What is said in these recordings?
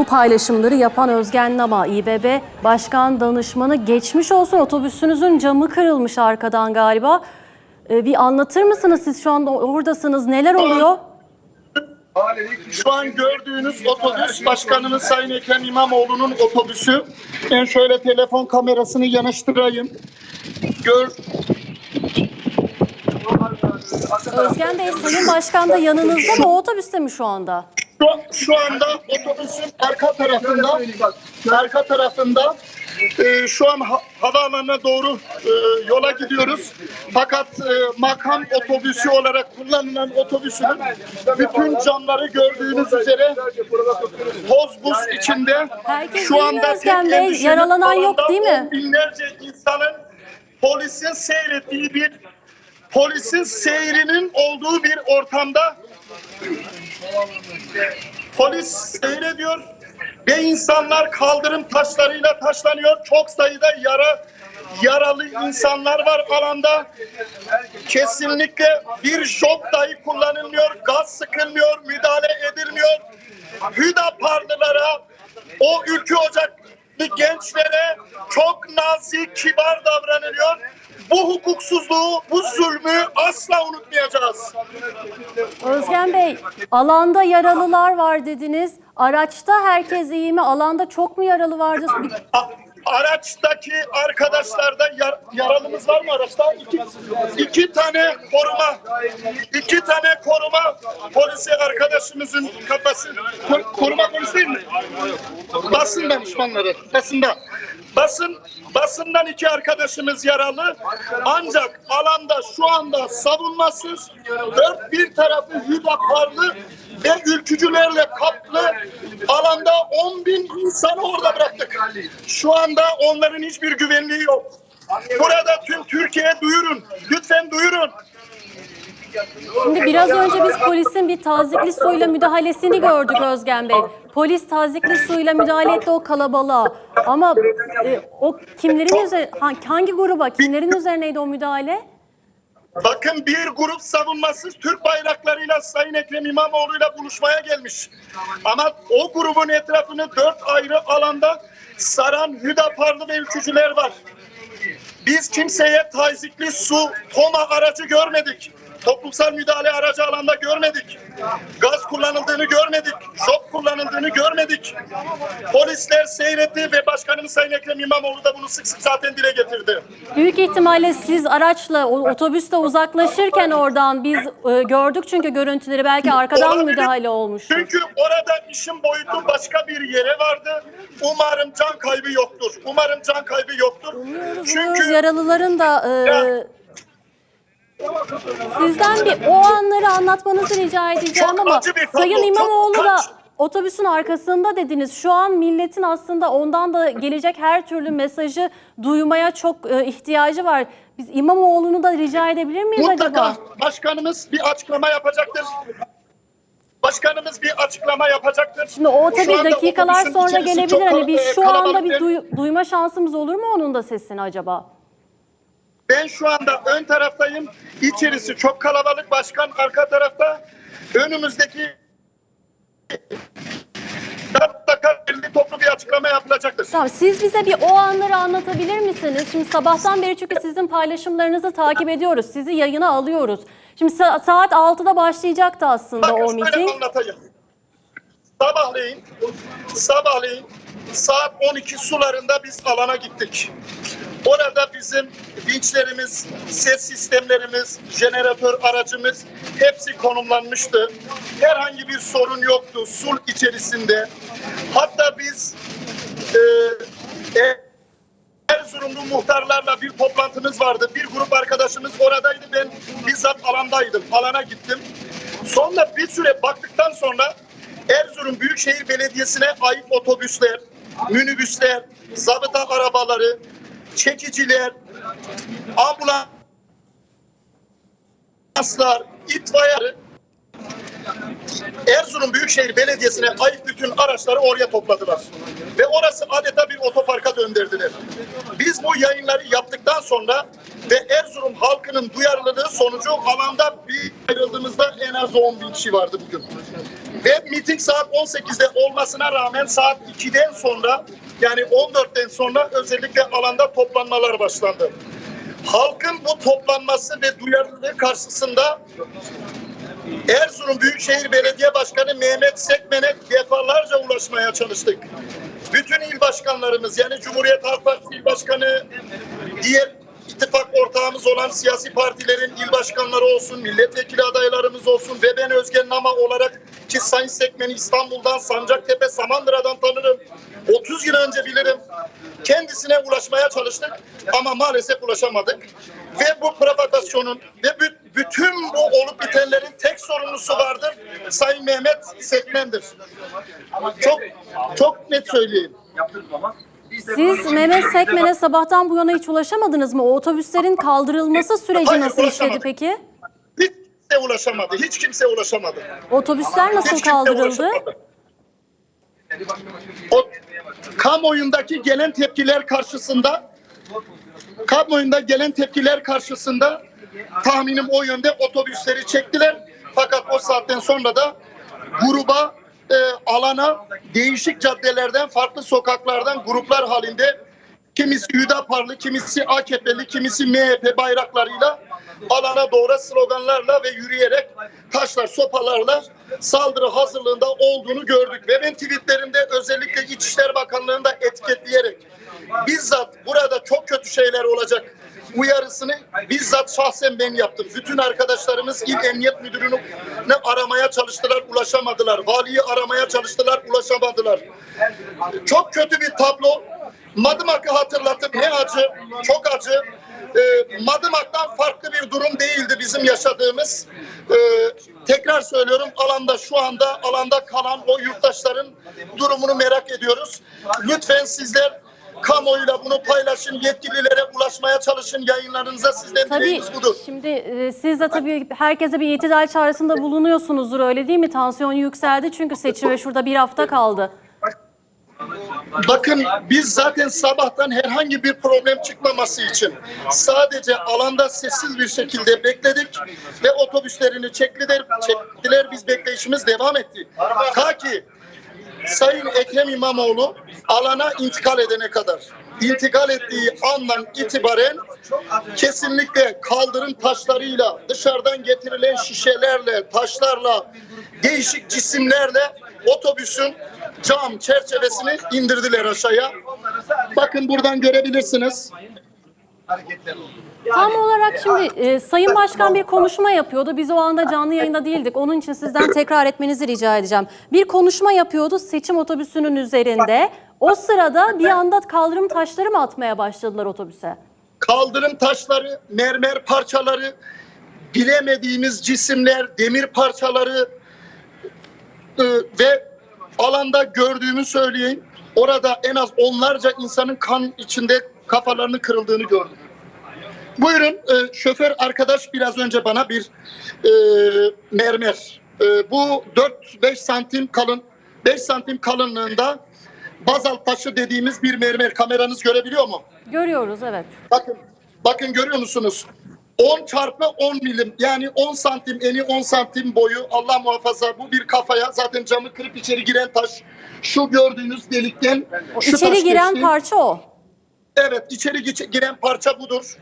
bu paylaşımları yapan Özgen Nama, İBB Başkan Danışmanı geçmiş olsun otobüsünüzün camı kırılmış arkadan galiba. Ee, bir anlatır mısınız siz şu anda oradasınız neler oluyor? Şu an gördüğünüz otobüs başkanımız Sayın Ekrem İmamoğlu'nun otobüsü. Ben şöyle telefon kamerasını yanaştırayım. Gör, Özgen Bey Sayın Başkan da yanınızda mı o otobüste mi şu anda? Şu, şu anda otobüsün arka tarafında, arka tarafında e, şu an ha- havaalanına doğru e, yola gidiyoruz. Fakat e, makam otobüsü olarak kullanılan otobüsün bütün camları gördüğünüz üzere toz buz içinde. Herkes şu anda Özgen Bey? Yaralanan yok değil mi? Binlerce insanın polisin seyrettiği bir polisin seyrinin olduğu bir ortamda polis seyrediyor ve insanlar kaldırım taşlarıyla taşlanıyor. Çok sayıda yara yaralı insanlar var alanda. Kesinlikle bir şok dahi kullanılmıyor, gaz sıkılmıyor, müdahale edilmiyor. Hüdaparlılara, o ülke ocaklı gençlere çok nazik, kibar davranılıyor. Bu hukuksuzluğu, bu zulmü asla unutmayacağız. Özgen Bey alanda yaralılar var dediniz. Araçta herkes iyi mi? Alanda çok mu yaralı vardı? A- Araçtaki arkadaşlarda yar- yaralımız var mı araçta? İki, iki tane koruma, iki tane koruma polisi arkadaşımızın kafası, Ko- koruma polisi değil mi? Basın danışmanları, basında. Basın, basından iki arkadaşımız yaralı. Ancak alanda şu anda savunmasız, dört bir tarafı hüdaparlı ve ülkücülerle kaplı alanda 10 bin insanı orada bıraktık. Şu anda onların hiçbir güvenliği yok. Burada tüm Türkiye'ye duyurun. Lütfen duyurun. Şimdi biraz önce biz polisin bir tazikli suyla müdahalesini gördük Özgen Bey. Polis tazikli suyla müdahale etti o kalabalığa. Ama e, o kimlerin üzerine, hangi gruba, kimlerin üzerineydi o müdahale? Bakın bir grup savunmasız Türk bayraklarıyla Sayın Ekrem İmamoğlu'yla buluşmaya gelmiş. Ama o grubun etrafını dört ayrı alanda saran Hüdaparlı ve ülkücüler var. Biz kimseye tazikli su, toma aracı görmedik. Toplumsal müdahale aracı alanda görmedik. Gaz kullanıldığını görmedik. Şok kullanıldığını görmedik. Polisler seyretti ve Başkanımız Sayın Ekrem İmamoğlu da bunu sık sık zaten dile getirdi. Büyük ihtimalle siz araçla, o- otobüsle uzaklaşırken oradan biz e, gördük çünkü görüntüleri belki arkadan Olabilir. müdahale olmuştur. Çünkü orada işin boyutu başka bir yere vardı. Umarım can kaybı yoktur. Umarım can kaybı yoktur. Umuyoruz, Çünkü yaralıların da e, Ya. Sizden bir o anları anlatmanızı rica edeceğim ama Sayın İmamoğlu da otobüsün arkasında dediniz. Şu an milletin aslında ondan da gelecek her türlü mesajı duymaya çok e, ihtiyacı var. Biz İmamoğlu'nu da rica edebilir miyiz mutlaka acaba? başkanımız bir açıklama yapacaktır. Başkanımız bir açıklama yapacaktır. Şimdi o tabii anda dakikalar otobüsün sonra içerisi gelebilir. çok Hani biz kal- şu anda kalabalık bir duy- duyma şansımız olur mu onun da sesini acaba? Ben şu anda ön taraftayım. İçerisi çok kalabalık. Başkan arka tarafta. Önümüzdeki mutlaka belli toplu bir açıklama yapılacaktır. Tamam siz bize bir o anları anlatabilir misiniz? Şimdi sabahtan beri çünkü sizin paylaşımlarınızı takip ediyoruz. Sizi yayına alıyoruz. Şimdi sa- saat 6'da başlayacaktı aslında Bakın o miting. anlatayım. Sabahleyin, sabahleyin saat 12 sularında biz alana gittik. Orada bizim vinçlerimiz, ses sistemlerimiz, jeneratör aracımız hepsi konumlanmıştı. Herhangi bir sorun yoktu sul içerisinde. Hatta biz e, e, Erzurumlu muhtarlarla bir toplantımız vardı. Bir grup arkadaşımız oradaydı. Ben bizzat alandaydım. Alana gittim. Sonra bir süre baktıktan sonra Erzurum Büyükşehir Belediyesi'ne ait otobüsler, minibüsler, zabıta arabaları, çekiciler, ambulanslar, itfaiye Erzurum Büyükşehir Belediyesi'ne ait bütün araçları oraya topladılar. Ve orası adeta bir otoparka döndürdüler. Biz bu yayınları yaptıktan sonra ve Erzurum halkının duyarlılığı sonucu alanda bir ayrıldığımızda en az 10 bin kişi vardı bugün. Ve miting saat 18'de olmasına rağmen saat 2'den sonra yani 14'ten sonra özellikle alanda toplanmalar başlandı. Halkın bu toplanması ve duyarlılığı karşısında Erzurum Büyükşehir Belediye Başkanı Mehmet Sekmen'e defalarca ulaşmaya çalıştık. Bütün il başkanlarımız yani Cumhuriyet Halk Partisi il başkanı, diğer ittifak ortağımız olan siyasi partilerin il başkanları olsun, milletvekili adaylarımız olsun ve ben Özgen Nama olarak ki Sayın Sekmen'i İstanbul'dan, Sancaktepe, Samandıra'dan tanırım. 30 yıl önce bilirim. Kendisine ulaşmaya çalıştık ama maalesef ulaşamadık. Ve bu provokasyonun ve bü- bütün bu olup bitenlerin tek sorumlusu vardır. Sayın Mehmet Sekmen'dir. Çok çok net söyleyeyim. Siz Mehmet Sekmen'e sabahtan bu yana hiç ulaşamadınız mı? O otobüslerin kaldırılması süreci Hayır, nasıl işledi peki? Kimse ulaşamadı. Hiç kimse ulaşamadı. Otobüsler nasıl Hiç kaldırıldı? O kamuoyundaki gelen tepkiler karşısında kamuoyunda gelen tepkiler karşısında tahminim o yönde otobüsleri çektiler. Fakat o saatten sonra da gruba e, alana değişik caddelerden farklı sokaklardan gruplar halinde kimisi Hüdaparlı, kimisi AKP'li, kimisi MHP bayraklarıyla alana doğru sloganlarla ve yürüyerek taşlar, sopalarla saldırı hazırlığında olduğunu gördük. Ve ben tweetlerimde özellikle İçişleri Bakanlığı'nı da etiketleyerek bizzat burada çok kötü şeyler olacak uyarısını bizzat şahsen ben yaptım. Bütün arkadaşlarımız İl Emniyet Müdürü'nü aramaya çalıştılar, ulaşamadılar. Valiyi aramaya çalıştılar, ulaşamadılar. Çok kötü bir tablo. Madımak'ı hatırlatıp ne acı, çok acı. Ee, Madımak'tan farklı bir durum değildi bizim yaşadığımız. Ee, tekrar söylüyorum alanda şu anda alanda kalan o yurttaşların durumunu merak ediyoruz. Lütfen sizler kamuoyuyla bunu paylaşın, yetkililere ulaşmaya çalışın. Yayınlarınıza sizden Tabii budur. şimdi e, siz de tabii herkese bir itidal çağrısında bulunuyorsunuzdur öyle değil mi? Tansiyon yükseldi çünkü seçime şurada bir hafta kaldı. Bakın biz zaten sabahtan herhangi bir problem çıkmaması için sadece alanda sessiz bir şekilde bekledik ve otobüslerini çektiler, çektiler biz bekleyişimiz devam etti. Ta ki Sayın Ekrem İmamoğlu alana intikal edene kadar. İntikal ettiği andan itibaren kesinlikle kaldırım taşlarıyla, dışarıdan getirilen şişelerle, taşlarla, değişik cisimlerle otobüsün cam çerçevesini indirdiler aşağıya. Bakın buradan görebilirsiniz. Tam olarak şimdi e, Sayın Başkan bir konuşma yapıyordu. Biz o anda canlı yayında değildik. Onun için sizden tekrar etmenizi rica edeceğim. Bir konuşma yapıyordu seçim otobüsünün üzerinde. O sırada bir anda kaldırım taşları mı atmaya başladılar otobüse? Kaldırım taşları, mermer parçaları, bilemediğimiz cisimler, demir parçaları e, ve alanda gördüğümü söyleyeyim. Orada en az onlarca insanın kan içinde kafalarını kırıldığını gördüm. Buyurun e, şoför arkadaş biraz önce bana bir e, mermer. E, bu 4-5 santim kalın 5 santim kalınlığında bazalt taşı dediğimiz bir mermer. Kameranız görebiliyor mu? Görüyoruz evet. Bakın, bakın görüyor musunuz? 10 çarpı 10 milim yani 10 santim eni 10 santim boyu Allah muhafaza bu bir kafaya zaten camı kırıp içeri giren taş şu gördüğünüz delikten O şu içeri giren geçti. parça o. Evet içeri giren parça budur.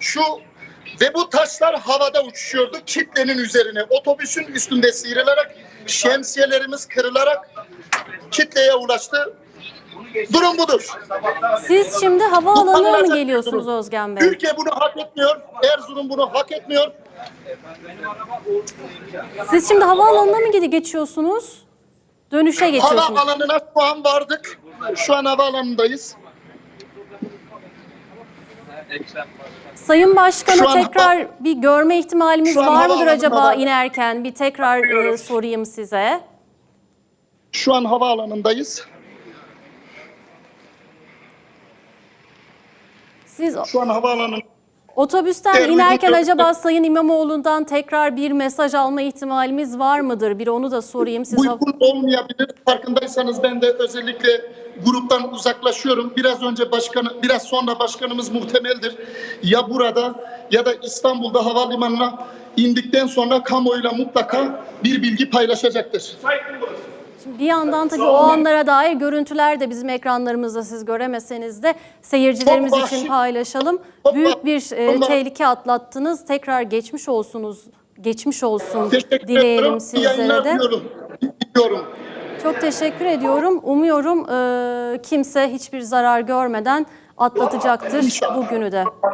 Şu ve bu taşlar havada uçuşuyordu kitlenin üzerine. Otobüsün üstünde sıyrılarak şemsiyelerimiz kırılarak kitleye ulaştı. Durum budur. Siz şimdi havaalanına mı geliyorsunuz. Özgen Bey? Ülke bunu hak etmiyor. Erzurum bunu hak etmiyor. Siz şimdi havaalanına mı geçiyorsunuz? Dönüşe geçiyorsunuz. Hava alanına şu an vardık. Şu an hava alanındayız. Sayın Başkan'ı Şu an- tekrar bir görme ihtimalimiz var mıdır acaba var. inerken? Bir tekrar e, sorayım size. Şu an hava Siz Şu an hava alanı otobüsten inerken acaba Sayın İmamoğlu'ndan tekrar bir mesaj alma ihtimalimiz var mıdır? Bir onu da sorayım. Siz uygun olmayabilir. Farkındaysanız ben de özellikle gruptan uzaklaşıyorum. Biraz önce başkanı, biraz sonra başkanımız muhtemeldir. Ya burada ya da İstanbul'da havalimanına indikten sonra kamuoyuyla mutlaka bir bilgi paylaşacaktır. Bir yandan tabii o anlara dair görüntüler de bizim ekranlarımızda siz göremeseniz de seyircilerimiz Çok için vahşi- paylaşalım. Çok Büyük bir e, tehlike atlattınız. Tekrar geçmiş olsunuz. Geçmiş olsun Teşekkür dileyelim. İyi yayınlar sizlere de. diliyorum. Diliyorum. Çok teşekkür ediyorum. Umuyorum e, kimse hiçbir zarar görmeden atlatacaktır bugünü de.